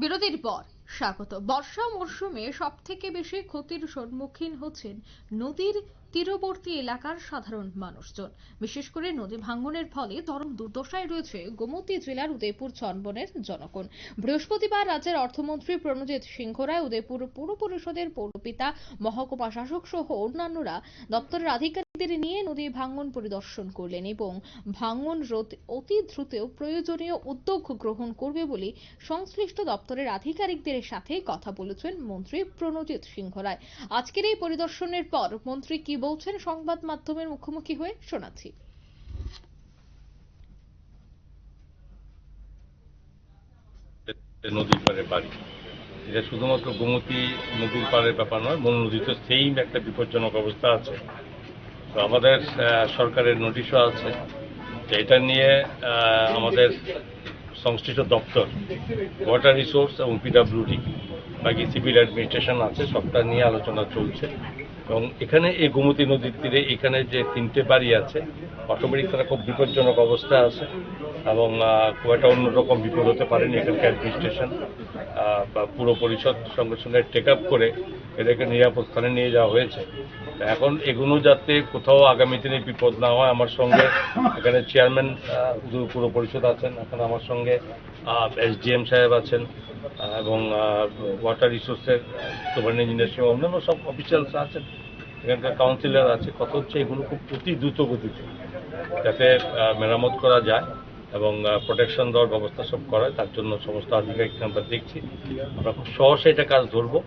বিরতির পর স্বাগত। বর্ষা মরশুমে সব থেকে বেশি ক্ষতির সম্মুখীন হচ্ছেন নদীর তীরবর্তী এলাকার সাধারণ মানুষজন। বিশেষ করে নদী ভাঙ্গনের ফলে চরম দুর্দশায় রয়েছে গোমতী জেলার উদয়পুর চনবনের জনগণ। বৃহস্পতিবার রাজ্যের অর্থমন্ত্রী প্রণজিৎ সিংহ রায় উদয়পুর পৌর পরিষদের পৌরপিতা, মহকুমা শাসক সহ অন্যান্যরা দপ্তরের আধিকারিকদের নিয়ে নদী ভাঙ্গন পরিদর্শন করলেন এবং ভাঙ্গন রোধ অতি দ্রুত প্রয়োজনীয় উদ্যোগ গ্রহণ করবে বলে সংশ্লিষ্ট দপ্তরের আধিকারিকদের সাথে কথা বলেছেন মন্ত্রী প্রণজিৎ সিংহ রায়। আজকের এই পরিদর্শনের পর মন্ত্রী কি বলছেন সংবাদ মাধ্যমের মুখোমুখি হয়ে শোনাচ্ছি। নদীর পাড়ে বাড়ি। এটা শুধুমাত্র গোমতী নদীর পাড়ের ব্যাপার নয় মন নদীতে সেইম একটা বিপজ্জনক অবস্থা আছে। তো আমাদের সরকারের নোটিশও আছে। এটা নিয়ে আমাদের সংশ্লিষ্ট দপ্তর ওয়াটার রিসোর্স এবং পিডাব্লিউডি বাকি সিভিল অ্যাডমিনিস্ট্রেশন আছে, সবটা নিয়ে আলোচনা চলছে। এবং এখানে এই গোমতী নদীর তীরে এখানে যে তিনটে বাড়ি আছে, অটোমেটিক তারা খুব বিপজ্জনক অবস্থায় আছে এবং খুব একটা অন্যরকম বিপদ হতে পারেনি এখানকার অ্যাডমিনিস্ট্রেশন বা পুরো পরিষদ সঙ্গে সঙ্গে টেক আপ করে এদেরকে নিরাপদ স্থানে নিয়ে যাওয়া হয়েছে। এখন এগুলো যাতে কোথাও আগামী দিনে বিপদ না হয়, আমার সঙ্গে এখানে চেয়ারম্যান পুরো পরিষদ আছেন, এখন আমার সঙ্গে এসডিএম সাহেব আছেন এবং ওয়াটার রিসোর্সের সুপার ইঞ্জিনিয়ার সহ অন্যান্য সব অফিসিয়ালস আছেন, এখানকার কাউন্সিলর আছে, কথা হচ্ছে এগুলো খুব অতি দ্রুত গতিতে যাতে মেরামত করা যায় এবং প্রোটেকশন দেওয়ার ব্যবস্থা সব করায় তার জন্য সমস্ত আধিকারিককে আমরা দেখছি। আমরা খুব সহসে এটা কাজ ধরবো।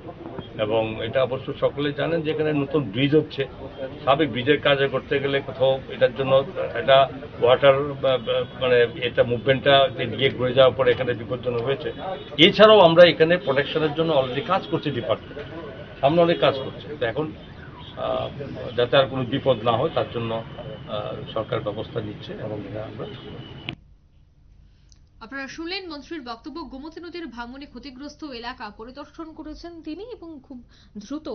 এবং এটা অবশ্য সকলে জানেন যে এখানে নতুন ব্রিজ হচ্ছে। সাবেক ব্রিজের কাজ করতে গেলে কোথাও এটার জন্য এটা ওয়াটার মানে এটা মুভমেন্টটা গিয়ে ঘুরে যাওয়ার পরে এখানে বিপজ্জনক হয়েছে। এছাড়াও আমরা এখানে প্রোটেকশনের জন্য অলরেডি কাজ করছি ডিপার্টমেন্ট সামনে অনেক কাজ করছে। তো এখন যাতে আর কোনো বিপদ না হয়, তার জন্য সরকার ব্যবস্থা নিচ্ছে এবং এটা আমরা আপনারা শুনলেন মন্ত্রীর বক্তব্য। গোমতী নদীর ভাঙনে ক্ষতিগ্রস্ত এলাকা পরিদর্শন করেছেন তিনি এবং খুব দ্রুত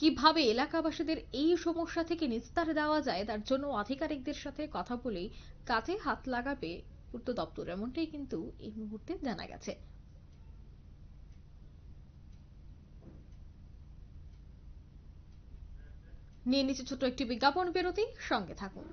কীভাবে এলাকাবাসীদের এই সমস্যা থেকে নিস্তার দেওয়া যায়, তার জন্য আধিকারিকদের সাথে কথা বলেই কাজে হাত লাগাবে পূর্ত দপ্তর। এমনটাই কিন্তু এই মুহূর্তে জানা গেছে। নিয়ে নিচে ছোট্ট একটি বিজ্ঞাপন, বিরতি, সঙ্গে থাকুন।